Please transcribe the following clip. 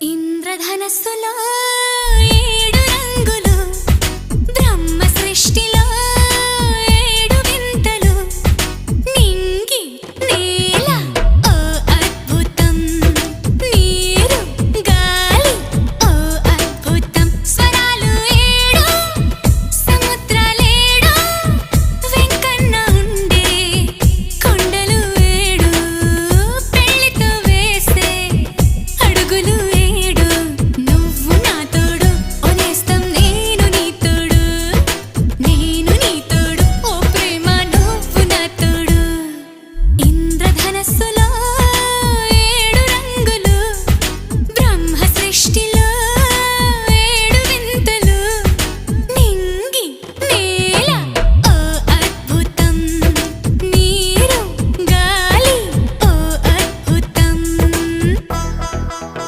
ఇంద్రధనస్సులో